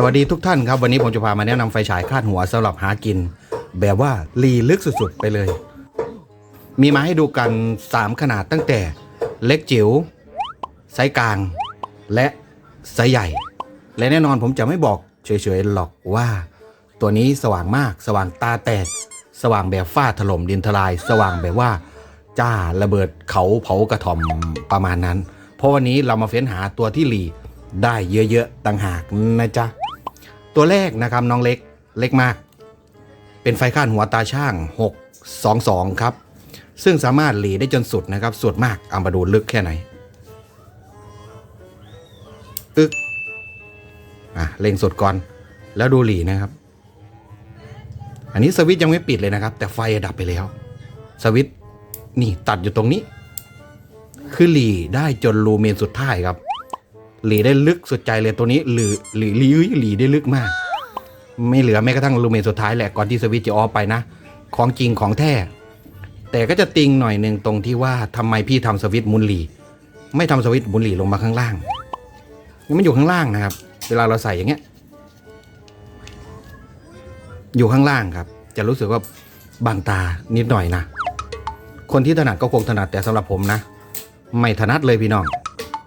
สวัสดีทุกท่านครับ วันนี้ผมจะพามาแนะนำไฟฉายคาดหัวสำหรับหากิน แบบว่าลีลึกสุดๆไปเลย มีมาให้ดูกัน 3 ขนาดตั้งแต่เล็กจิ๋วไซส์กลาง และไซส์ใหญ่ และแน่นอนผมจะไม่บอกเฉยๆหรอกว่า ตัวนี้สว่างมาก สว่างตาแตก สว่างแบบฟ้าถล่มดินทลาย สว่างแบบว่าจ้าระเบิดเขาเผากระถ่อมประมาณนั้น เพราะวันนี้เรามาเฟ้นหาตัวที่หลีได้เยอะๆต่างหากนะจ๊ะ ตัวแรกนะครับน้องเล็กเล็กมาก เป็นไฟข้านหัวตาช่าง 622 ครับ ซึ่งสามารถหลีได้จนสุดนะครับ สุดมากเอามาดูลึกแค่ไหนอึกอะเล็งสุดก่อน แล้วดูหลีนะครับ อันนี้สวิตยังไม่ปิดเลยนะครับ แต่ไฟดับไปแล้ว สวิตนี่ตัดอยู่ตรงนี้ คือหลีได้จนรูเมนสุดท้ายครับ หลีได้ลึกสุดใจเลยตัวนี้หรือหลีหลีหลีได้ลึกมาก ไม่เหลือแม้กระทั่งรูเมนสุดท้ายแหละก่อนที่สวิตจะออฟไปนะ ของจริงของแท้แต่ก็จะติงหน่อยหนึ่งตรงที่ว่าทำไมพี่ทำสวิตมุนหลี ไม่ทำสวิตมุนหลีลงมาข้างล่างมันอยู่ข้างล่างนะครับ เวลาเราใส่อย่างเงี้ย อยู่ข้างล่างครับ จะรู้สึกว่าบางตานิดหน่อยนะ คนที่ถนัดก็คงถนัดแต่สำหรับผมนะ ไม่ถนัดเลยพี่น้อง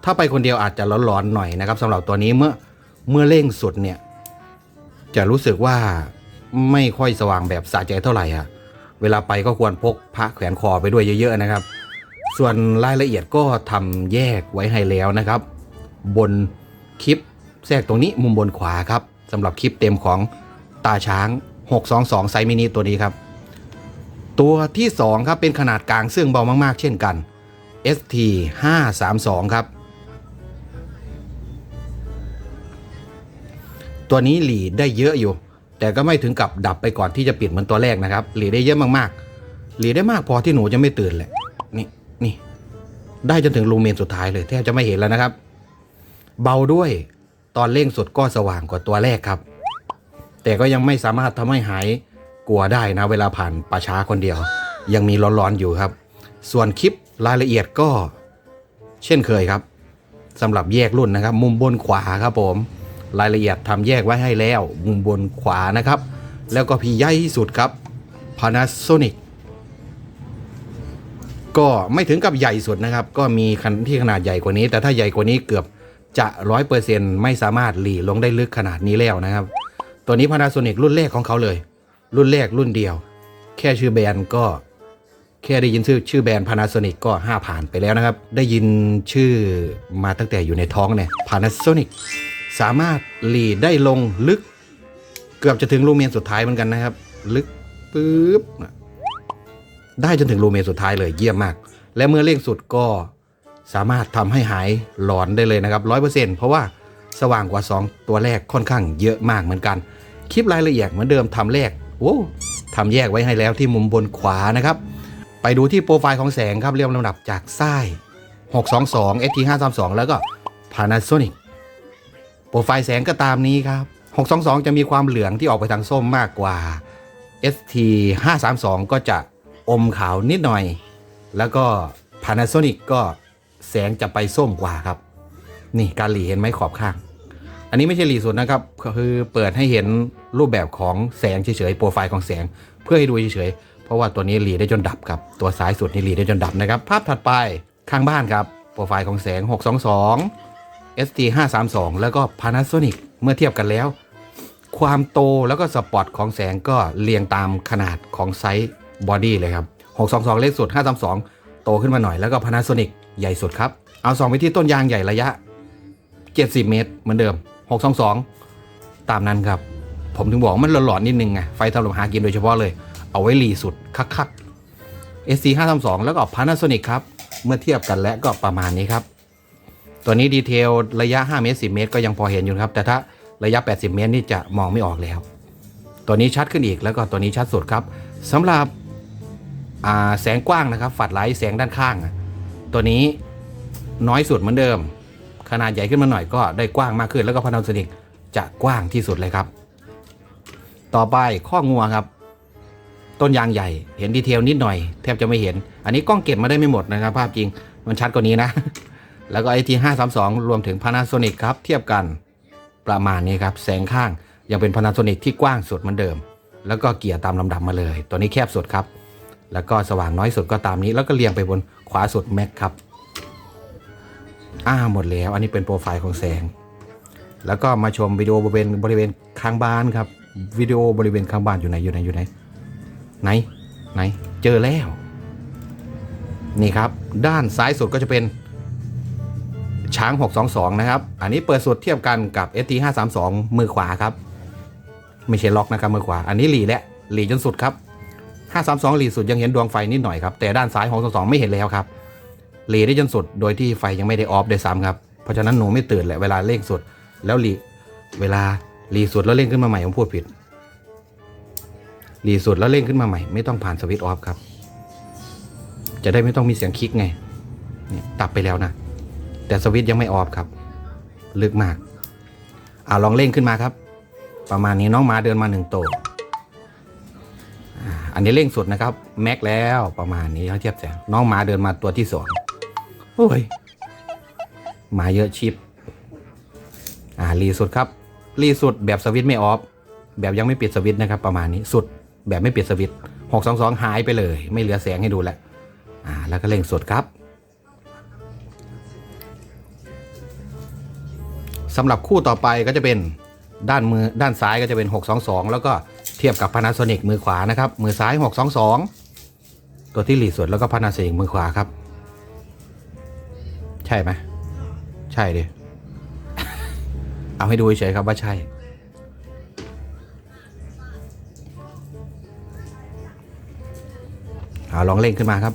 ถ้าไปคนเดียวอาจจะร้อนๆหน่อยนะครับสำหรับตัวนี้เมื่อเมื่อเร่งสุดเนี่ย จะรู้สึกว่าไม่ค่อยสว่างแบบสะใจเท่าไหร่อะเวลาไปก็ควรพกพระแขวนคอไปด้วยเยอะๆนะครับ ส่วนรายละเอียดก็ทำแยกไว้ให้แล้วนะครับ บนคลิปแทรกตรงนี้มุมบนขวาครับสำหรับคลิปเต็มของตาช้าง 622 ไซส์มินิตัวนี้ครับ ตัวที่ 2 ครับ เป็นขนาดกลางซึ่งเบามากๆ เช่นกัน ST 532 ครับ ตัวนี้หลีดได้เยอะอยู่ แต่ก็ไม่ถึงกับดับไปก่อนที่จะปิดเหมือนตัวแรกนะครับ หลีดได้เยอะมากๆ หลีดได้มากพอที่หนูจะไม่ตื่นแหละ นี่นี่ ได้จนถึงลูเมนสุดท้ายเลยแทบจะไม่เห็นแล้วนะครับ เบาด้วยตอนเร่งสุดก็สว่างกว่าตัวแรกครับ แต่ก็ยังไม่สามารถทำให้หายกลัวได้นะ เวลาผ่านป่าช้าคนเดียว ยังมีร้อนๆอยู่ครับ ส่วนคลิปรายละเอียดก็ เช่นเคยครับสำหรับแยกรุ่นนะครับ มุมบนขวาครับผม รายละเอียดทำแยกไว้ให้แล้ว มุมบนขวานะครับ แล้วก็พี่ใหญ่ที่สุดครับ Panasonic ก็ไม่ถึงกับใหญ่สุดนะครับ ก็มีคันที่ขนาดใหญ่กว่านี้ แต่ถ้าใหญ่กว่านี้เกือบจะร้อยเปอร์เซ็นไม่สามารถหลีลงได้ลึกขนาดนี้แล้วนะครับ ตัวนี้ Panasonic รุ่นแรกของเขาเลย รุ่นแรกรุ่นเดียว แค่ชื่อแบรนด์ก็ แค่ได้ยินชื่อชื่อแบรนด์ Panasonic ก็ 5 ผ่านไปแล้วนะครับ ได้ยินชื่อมาตั้งแต่อยู่ในท้องเนี่ย Panasonic สามารถหลีดได้ลงลึก เกือบจะถึงรูเมนสุดท้ายเหมือนกันนะครับ ลึกปุ๊บได้จนถึงรูเมนสุดท้ายเลยเยี่ยมมาก และเมื่อเร่งสุดก็สามารถทำให้หายหลอนได้เลยนะครับร้อยเปอร์เซ็นต์เพราะว่าสว่างกว่า 2 ตัวแรกค่อนข้างเยอะมากเหมือนกัน คลิปรายละเอียดเหมือนเดิมทำแรกโอ้ทำแยกไว้ให้แล้วที่มุมบนขวานะครับ ไปดูที่โปรไฟล์ของแสงครับเรียงลำดับจากซ้าย622 ST 532 แล้วก็ Panasonic โปรไฟล์แสงก็ตามนี้ครับ 622 จะมีความเหลืองที่ออกไปทางส้มมากกว่า ST 532 ก็จะอมขาวนิดหน่อย แล้วก็ Panasonic ก็แสงจะไปส้มกว่าครับ นี่การหลีเห็นไหมขอบข้าง อันนี้ไม่ใช่หลีสุดนะครับคือเปิดให้เห็นรูปแบบของแสงเฉยๆโปรไฟล์ของแสง เพื่อให้ดูเฉยๆเพราะว่าตัวนี้หลีได้จนดับครับ ตัวซ้ายสุดนี่หลีได้จนดับนะครับ ภาพถัดไปข้างบ้านครับโปรไฟล์ของแสง 622 ST 532แล้วก็ Panasonic เมื่อเทียบกันแล้ว ความโตแล้วก็สปอตของแสงก็เรียงตามขนาดของไซส์บอดี้เลยครับ 622 เล็กสุด 532 โตขึ้นมาหน่อยแล้วก็ Panasonic ใหญ่สุดครับ เอาสองไปที่ต้นยางใหญ่ระยะ 70 เมตร เหมือนเดิม 622 ตามนั้นครับ ผมถึงบอกมันหลอนๆนิดนึงไงไฟสำหรับหากินโดยเฉพาะเลย เอาไว้หลีสุดคักๆ SC 532แล้วก็ Panasonic ครับ เมื่อเทียบกันและก็ประมาณนี้ครับ ตัวนี้ดีเทลระยะ 5 เมตร 10 เมตร ก็ยังพอเห็นอยู่ครับ แต่ถ้าระยะ 80 เมตรนี่จะมองไม่ออกแล้ว ตัวนี้ชัดขึ้นอีกแล้วก็ตัวนี้ชัดสุดครับสำหรับแสงกว้างนะครับฝัดไลท์แสงด้านข้าง ตัวนี้น้อยสุดเหมือนเดิม ขนาดใหญ่ขึ้นมาหน่อยก็ได้กว้างมากขึ้น แล้วก็พานาโซนิกจะกว้างที่สุดเลยครับ ต่อไปข้องัวครับ ต้นยางใหญ่เห็นดีเทลนิดหน่อย แทบจะไม่เห็น อันนี้กล้องเก็บมาได้ไม่หมดนะครับ ภาพจริงมันชัดกว่านี้นะ แล้วก็ไอทีห้าสามสองรวมถึง Panasonic ครับ เทียบกันประมาณนี้ครับ แสงข้างยังเป็น Panasonic ที่กว้างสุดเหมือนเดิม แล้วก็เกียร์ตามลำดับมาเลย ตัวนี้แคบสุดครับ แล้วก็สว่างน้อยสุดก็ตามนี้ แล้วก็เรียงไปบนขวาสุดแม็กครับอ่าหมดแล้ว อันนี้เป็นโปรไฟล์ของแสง แล้วก็มาชมวิดีโอบริเวณบริเวณข้างบ้านครับวิดีโอบริเวณข้างบ้านอยู่ไหนอยู่ไหนอยู่ไหนไหนไหนเจอแล้ว นี่ครับ ด้านซ้ายสุดก็จะเป็น ช้าง 622 นะครับ อันนี้เปิดสุดเทียบกันกับ ST 532 มือขวาครับ ไม่ใช่ล็อกนะครับมือขวา อันนี้หลีและหลีจนสุดครับ 532 หลีสุดยังเห็นดวงไฟนิดหน่อยครับ แต่ด้านซ้าย622ไม่เห็นแล้วครับ หลีได้จนสุด โดยที่ไฟยังไม่ได้ออฟได้วยซ้ำครับ เพราะฉะนั้นหนูไม่ตื่นแหละเวลาเร่งสุด แล้วหลีเวลาหลีสุดแล้วเร่งขึ้นมาใหม่ผมพูดผิดหลีสุดแล้วเร่งขึ้นมาใหม่ไม่ต้องผ่านสวิตช์ออฟครับ จะได้ไม่ต้องมีเสียงคลิกไงเนี่ยตับไปแล้วนะ แต่สวิตช์ยังไม่ออฟครับ ลึกมาก อ่าลองเร่งขึ้นมาครับ ประมาณนี้น้องมาเดินมาหนึ่งโตวอันนี้เร่งสุดนะครับ แม็กแล้วประมาณนี้เขาเทียบแสงน้องหมาเดินมาตัวที่สองโอ้ยหมาเยอะชิปอ่ารีสุดครับรีสุดแบบสวิตช์ไม่ออฟแบบยังไม่ปิดสวิตช์นะครับ ประมาณนี้สุดแบบไม่ปิดสวิตช์หกสองสองหายไปเลย ไม่เหลือแสงให้ดูแล้วอ่าแล้วก็เร่งสุดครับ สำหรับคู่ต่อไปก็จะเป็นด้านมือด้านซ้ายก็จะเป็น 622 แล้วก็เทียบกับ Panasonic มือขวานะครับ มือซ้าย 622 ตัวที่หลีสุดแล้วก็ Panasonic มือขวาครับ ใช่ไหมใช่ดิเอาให้ดูเฉยครับว่าใช่ เอาลองเร่งขึ้นมาครับ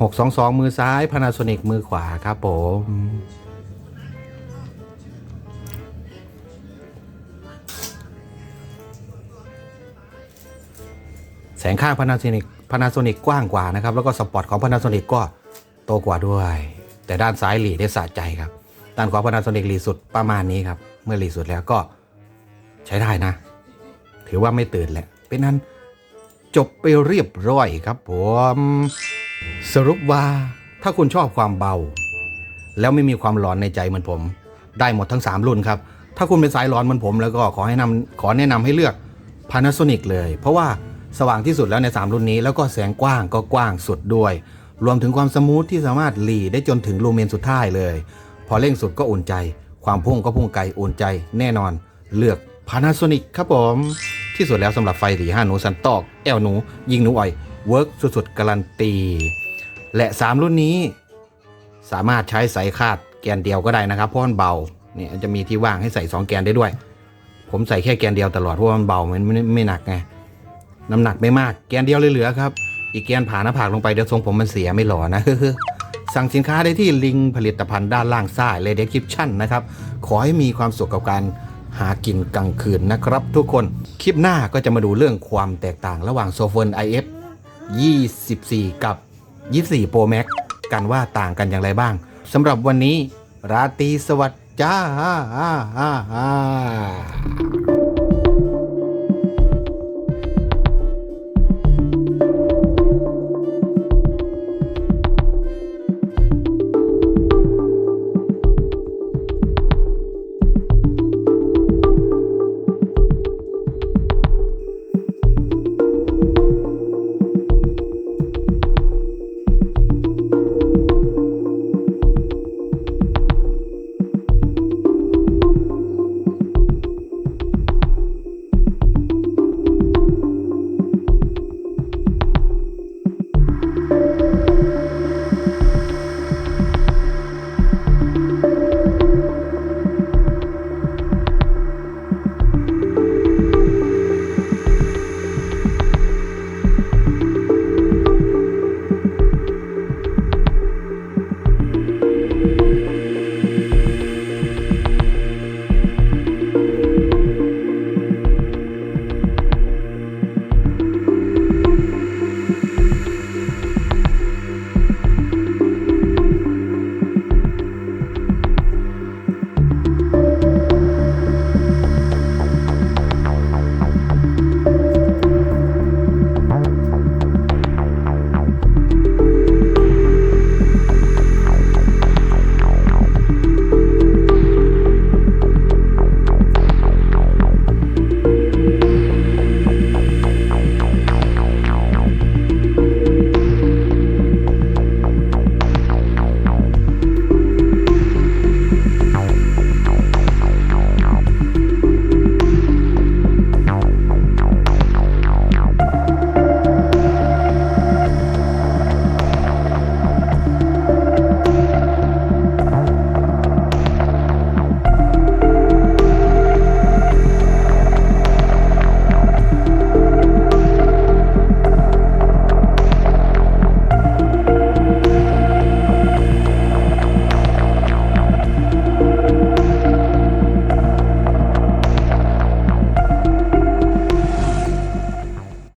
หกสองสองมือซ้าย Panasonic มือขวาครับผมแสงข้าง Panasonic Panasonic กว้างกว่านะครับ แล้วก็สปอตของ Panasonic ก็โตกว่าด้วย แต่ด้านซ้ายหลีได้สะใจครับ ด้านขวา Panasonic หลีสุดประมาณนี้ครับ เมื่อหลีสุดแล้วก็ใช้ได้นะ ถือว่าไม่ตื่นแหละ เป็นนั้นจบไปเรียบร้อยครับผม สรุปว่าถ้าคุณชอบความเบา แล้วไม่มีความร้อนในใจเหมือนผม ได้หมดทั้ง 3 รุ่นครับ ถ้าคุณเป็นสายร้อนเหมือนผม แล้วก็ขอให้นำขอแนะนำให้เลือก Panasonic เลย เพราะว่าสว่างที่สุดแล้วใน 3 รุ่นนี้ แล้วก็แสงกว้างก็กว้างสุดด้วย รวมถึงความสมูทที่สามารถหลีได้จนถึงลูเมนสุดท้ายเลย พอเร่งสุดก็อุ่นใจ ความพุ่งก็พุ่งไกลอุ่นใจ แน่นอน เลือก Panasonic ครับผมที่สุดแล้วสำหรับไฟสีห้าหนูสันตอกแอลหนู ยิงหนูอ่อยเวิร์กสุดๆ การันตี และ 3 รุ่นนี้ สามารถใช้สายคาดแกนเดียวก็ได้นะครับเพราะมันเบาเนี่ยจะมีที่ว่างให้ใส่ 2 แกนได้ด้วย ผมใส่แค่แกนเดียวตลอดเพราะมันเบามันไม่ไม่หนักไงน้ำหนักไม่มากแกนเดียวเลยเหลือครับ อีกแกนผ่าหน้าผากลงไปเดี๋ยวทรงผมมันเสียไม่หล่อนะสั่งสินค้าได้ที่ลิงก์ผลิตภัณฑ์ด้านล่างซ้ายเลยเดสคริปชั่นนะครับ ขอให้มีความสุขกับการหากินกลางคืนนะครับ ทุกคน คลิปหน้าก็จะมาดูเรื่องความแตกต่างระหว่างโซเฟิร์น IF 24 กับ 24 Pro Max กันว่าต่างกันอย่างไรบ้างสำหรับวันนี้ ราตรีสวัสดิ์จ้า